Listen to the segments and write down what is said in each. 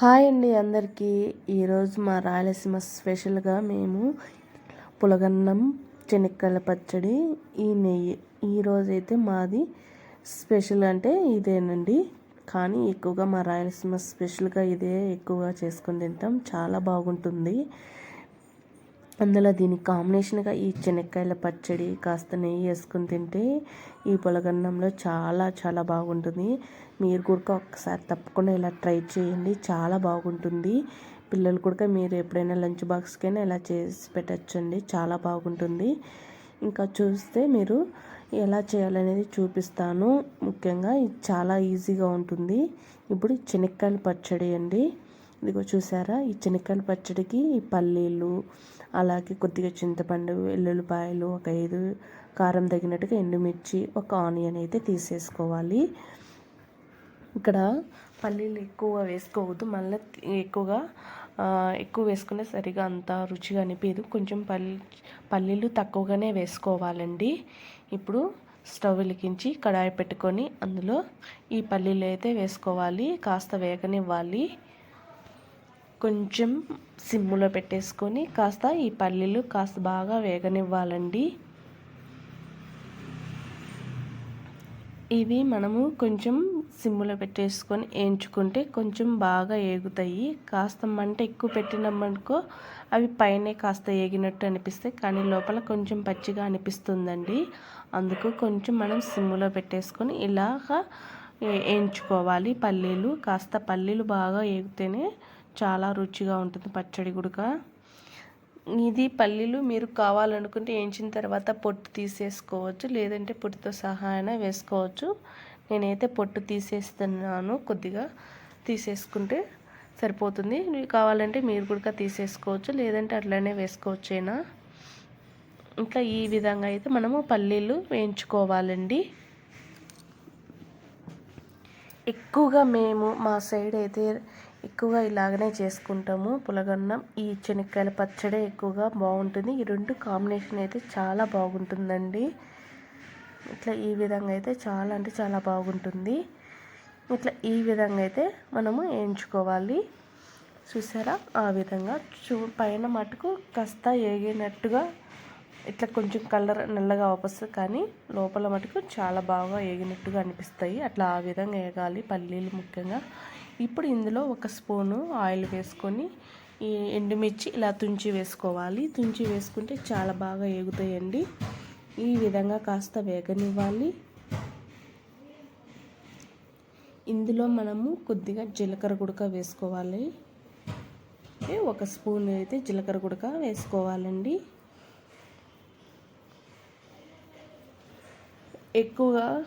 Hi అండి అందరికీ. ఈరోజు మా రాయలసీమ స్పెషల్గా మేము పులగన్నం చెనక్కాయల పచ్చడి ఈ నెయ్యి. ఈరోజైతే మాది స్పెషల్ అంటే ఇదేనండి. కానీ ఎక్కువగా మా రాయలసీమ స్పెషల్గా ఇదే ఎక్కువగా చేసుకొని తింటాం. చాలా బాగుంటుంది. అందులో దీని కాంబినేషన్గా ఈ చెనక్కాయల పచ్చడి కాస్త నెయ్యి వేసుకుని తింటే ఈ పొలగన్నంలో చాలా చాలా బాగుంటుంది. మీరు కూడా ఒకసారి తప్పకుండా ఇలా ట్రై చేయండి. చాలా బాగుంటుంది. పిల్లలు కూడా మీరు ఎప్పుడైనా లంచ్ బాక్స్కైనా ఇలా చేసి పెట్టచ్చండి. చాలా బాగుంటుంది. ఇంకా చూస్తే మీరు ఎలా చేయాలనేది చూపిస్తాను. ముఖ్యంగా ఇది చాలా ఈజీగా ఉంటుంది. ఇప్పుడు చెనక్కాయల పచ్చడి అండి. ఇదిగో చూసారా? ఈ చెనక్కాయల పచ్చడికి ఈ పల్లీలు అలాగే కొద్దిగా చింతపండు వెల్లుల్లిపాయలు ఒక ఐదు కారం తగినట్టుగా ఎండుమిర్చి ఒక ఆనియన్ అయితే తీసేసుకోవాలి. ఇక్కడ పల్లీలు ఎక్కువ వేసుకోవద్దు. మళ్ళీ ఎక్కువగా ఎక్కువ వేసుకునే సరిగా అంత రుచిగా అనిపించదు. కొంచెం పల్లి పల్లీలు తక్కువగానే వేసుకోవాలండి. ఇప్పుడు స్టవ్ వెలిగించి కడాయి పెట్టుకొని అందులో ఈ పల్లీలు అయితే వేసుకోవాలి. కాస్త వేగనివ్వాలి. కొంచెం సిమ్ములో పెట్టేసుకొని కాస్త ఈ పల్లీలు కాస్త బాగా వేగనివ్వాలండి. ఇవి మనము కొంచెం సిమ్ములో పెట్టేసుకొని వేయించుకుంటే కొంచెం బాగా ఏగుతాయి. కాస్త మంట ఎక్కువ పెట్టినామనుకో అవి పైనే కాస్త ఏగినట్టు అనిపిస్తాయి. కానీ లోపల కొంచెం పచ్చిగా అనిపిస్తుందండి. అందుకు కొంచెం మనం సిమ్ములో పెట్టేసుకొని ఇలాగా వేయించుకోవాలి పల్లీలు కాస్త పల్లీలు బాగా ఏగితేనే చాలా రుచిగా ఉంటుంది పచ్చడి గుడక. ఇది పల్లీలు మీరు కావాలనుకుంటే వేయించిన తర్వాత పొట్టు తీసేసుకోవచ్చు. లేదంటే పొట్టుతో సహాయన వేసుకోవచ్చు. నేనైతే పొట్టు తీసేస్తున్నాను కొద్దిగా. తీసేసుకుంటే సరిపోతుంది. మీకు కావాలంటే మీరు కూడా తీసేసుకోవచ్చు. లేదంటే అట్లనే వేసుకోవచ్చేనా? ఇంకా ఈ విధంగా అయితే మనము పల్లీలు వేయించుకోవాలండి. ఎక్కువగా మేము మా సైడ్ అయితే ఎక్కువగా ఇలాగనే చేసుకుంటాము. పులగన్నం ఈ శనక్కాయల పచ్చడి ఎక్కువగా బాగుంటుంది. ఈ రెండు కాంబినేషన్ అయితే చాలా బాగుంటుందండి. ఇట్లా ఈ విధంగా అయితే చాలా అంటే చాలా బాగుంటుంది. ఇట్లా ఈ విధంగా అయితే మనము వేయించుకోవాలి చూసారా? ఆ విధంగా చూ పైన మటుకు కాస్త ఏగినట్టుగా ఇట్లా కొంచెం కలర్ నల్లగా వస్తుంది కానీ లోపల మటుకు చాలా బాగా ఏగినట్టుగా అనిపిస్తాయి. అట్లా ఆ విధంగా వేగాలి పల్లీలు ముఖ్యంగా. ఇప్పుడు ఇందులో ఒక స్పూను ఆయిల్ వేసుకొని ఈ ఎండుమిర్చి ఇలా తుంచి వేసుకోవాలి. తుంచి వేసుకుంటే చాలా బాగా ఎగుతాయండి ఈ విధంగా కాస్త వేగనివ్వాలి. ఇందులో మనము కొద్దిగా జీలకర్ర గుడక వేసుకోవాలి. ఒక స్పూన్ అయితే జీలకర్ర గుడక వేసుకోవాలండి. ఎక్కువగా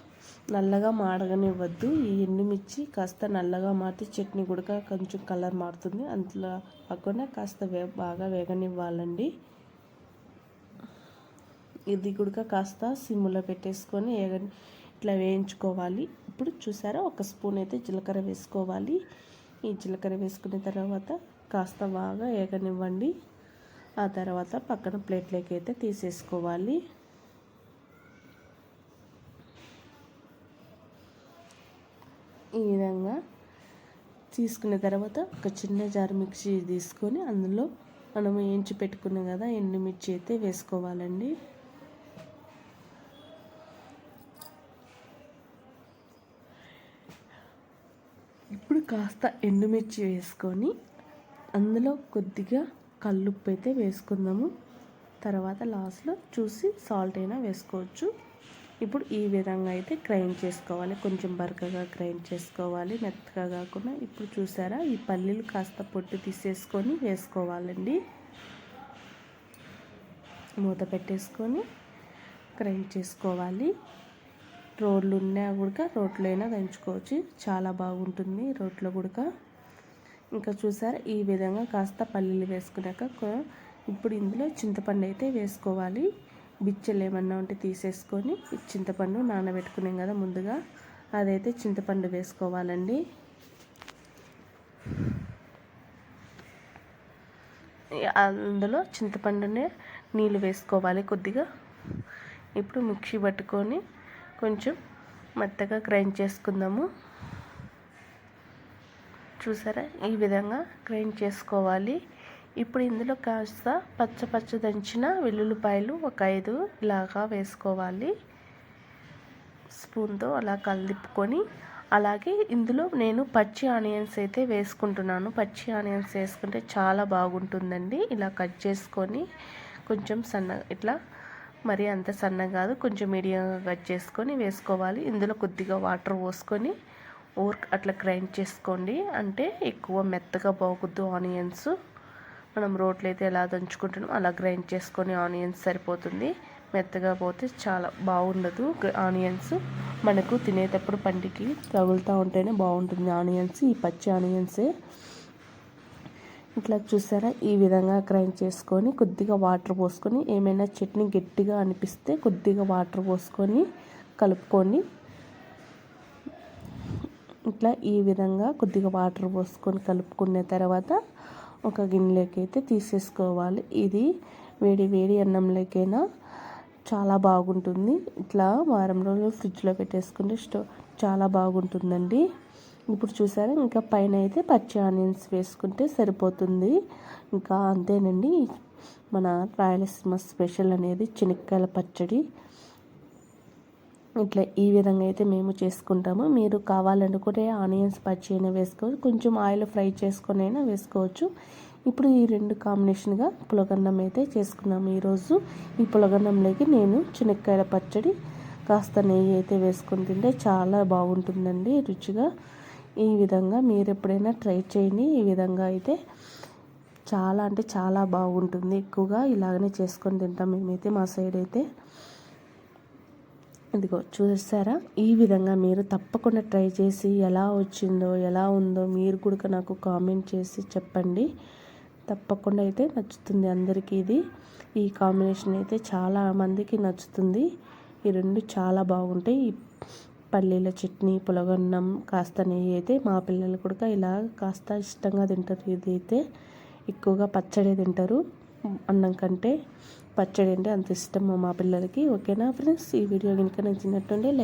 నల్లగా మాడగనివ్వద్దు. ఈ ఎండుమిర్చి కాస్త నల్లగా మారితే చట్నీ కూడా కొంచెం కలర్ మారుతుంది. అందులో కాకుండా కాస్త వే బాగా వేగనివ్వాలండి. ఇది కూడా కాస్త సిమ్లో పెట్టేసుకొని వేగ ఇట్లా వేయించుకోవాలి. ఇప్పుడు చూసారా ఒక స్పూన్ అయితే జీలకర్ర వేసుకోవాలి. ఈ జీలకర్ర వేసుకున్న తర్వాత కాస్త బాగా వేగనివ్వండి ఆ తర్వాత పక్కన ప్లేట్లోకి అయితే తీసేసుకోవాలి. ఈ విధంగా తీసుకున్న తర్వాత ఒక చిన్న జార్ మిక్సీ తీసుకొని అందులో మనం వేయించి పెట్టుకున్నాం కదా ఎండుమిర్చి అయితే వేసుకోవాలండి. ఇప్పుడు కాస్త ఎండుమిర్చి వేసుకొని అందులో కొద్దిగా కల్లుప్పు అయితే వేసుకుందాము. తర్వాత లాస్ట్లో చూసి సాల్ట్ అయినా వేసుకోవచ్చు. ఇప్పుడు ఈ విధంగా అయితే గ్రైండ్ చేసుకోవాలి. కొంచెం బరకగా గ్రైండ్ చేసుకోవాలి. మెత్తగా కాకుండా ఇప్పుడు చూసారా? ఈ పల్లీలు కాస్త పొట్టు తీసేసుకొని వేసుకోవాలండి. మూత పెట్టేసుకొని గ్రైండ్ చేసుకోవాలి. రోడ్లు ఉన్నా కూడా రోట్లో అయినా దంచుకోవచ్చు చాలా బాగుంటుంది రోట్లో కూడా ఇంకా చూసారా ఈ విధంగా కాస్త పల్లీలు వేసుకున్నాక ఇప్పుడు ఇందులో చింతపండు అయితే వేసుకోవాలి. బిచ్చలు ఏమన్నా ఉంటే తీసేసుకొని చింతపండు నానబెట్టుకున్నాం కదా ముందుగా అదైతే చింతపండు వేసుకోవాలండి. అందులో చింతపండునే నీళ్ళు వేసుకోవాలి కొద్దిగా. ఇప్పుడు మిక్సీ పట్టుకొని కొంచెం మెత్తగా గ్రైండ్ చేసుకుందాము. చూసారా? ఈ విధంగా గ్రైండ్ చేసుకోవాలి. ఇప్పుడు ఇందులో కాస్త పచ్చ పచ్చ దంచిన వెల్లుల్లిపాయలు ఒక ఐదు ఇలాగా వేసుకోవాలి. స్పూన్తో అలా కలిపుకొని అలాగే ఇందులో నేను పచ్చి ఆనియన్స్ అయితే వేసుకుంటున్నాను. పచ్చి ఆనియన్స్ వేసుకుంటే చాలా బాగుంటుందండి. ఇలా కట్ చేసుకొని కొంచెం సన్న ఇట్లా మరి అంత సన్నగా కాదు కొంచెం మీడియంగా కట్ చేసుకొని వేసుకోవాలి. ఇందులో కొద్దిగా వాటర్ పోసుకొని ఊర్ అట్లా గ్రైండ్ చేసుకోండి. అంటే ఎక్కువ మెత్తగా బాగుద్దు ఆనియన్స్. మనం రోట్లో అయితే ఎలా దంచుకుంటున్నాం అలా గ్రైండ్ చేసుకొని ఆనియన్స్ సరిపోతుంది. మెత్తగా పోతే చాలా బాగుండదు ఆనియన్స్. మనకు తినేటప్పుడు పంటికి తగులుతూ ఉంటేనే బాగుంటుంది ఆనియన్స్. ఈ పచ్చి ఆనియన్సే ఇట్లా చూసారా? ఈ విధంగా గ్రైండ్ చేసుకొని కొద్దిగా వాటర్ పోసుకొని ఏమైనా చట్నీ గట్టిగా అనిపిస్తే కొద్దిగా వాటర్ పోసుకొని కలుపుకొని ఇట్లా ఈ విధంగా కొద్దిగా వాటర్ పోసుకొని కలుపుకున్న తర్వాత ఒక గిన్నెలోకి అయితే తీసేసుకోవాలి. ఇది వేడి వేడి అన్నంలోకైనా చాలా బాగుంటుంది. ఇట్లా వారం రోజులు ఫ్రిడ్జ్లో పెట్టేసుకుంటే స్టో చాలా బాగుంటుందండి. ఇప్పుడు చూసారా ఇంకా పైన అయితే పచ్చి ఆనియన్స్ వేసుకుంటే సరిపోతుంది. ఇంకా అంతేనండి మన రాయలసీమ స్పెషల్ అనేది చెనక్కాయల పచ్చడి. ఇట్లా ఈ విధంగా అయితే మేము చేసుకుంటాము. మీరు కావాలనుకుంటే ఆనియన్స్ పచ్చి అయినా వేసుకోవచ్చు. కొంచెం ఆయిల్ ఫ్రై చేసుకొని అయినా వేసుకోవచ్చు. ఇప్పుడు ఈ రెండు కాంబినేషన్గా పులగన్నం అయితే చేసుకున్నాము ఈరోజు. ఈ పులగన్నంలోకి నేను చెనక్కాయల పచ్చడి కాస్త నెయ్యి అయితే వేసుకొని తింటే చాలా బాగుంటుందండి రుచిగా. ఈ విధంగా మీరు ఎప్పుడైనా ట్రై చేయండి. ఈ విధంగా అయితే చాలా అంటే చాలా బాగుంటుంది. ఎక్కువగా ఇలాగనే చేసుకొని తింటాం మేమైతే మా సైడ్ అయితే. ఇదిగో చూసారా? ఈ విధంగా మీరు తప్పకుండా ట్రై చేసి ఎలా వచ్చిందో ఎలా ఉందో మీరు కూడా నాకు కామెంట్ చేసి చెప్పండి. తప్పకుండా అయితే నచ్చుతుంది అందరికీ ఇది. ఈ కాంబినేషన్ అయితే చాలా మందికి నచ్చుతుంది. ఈ రెండు చాలా బాగుంటాయి. పల్లీల చట్నీ పులగన్నం కాస్త నెయ్యి అయితే మా పిల్లలు కూడా ఇలా కాస్త ఇష్టంగా తింటారు. ఇది అయితే ఎక్కువగా పచ్చడి తింటారు. అన్నం కంటే పచ్చడి అంటే అంత ఇష్టం మా పిల్లలకి. ఓకేనా ఫ్రెండ్స్? ఈ వీడియో కనుక నచ్చినట్టుండే లైక్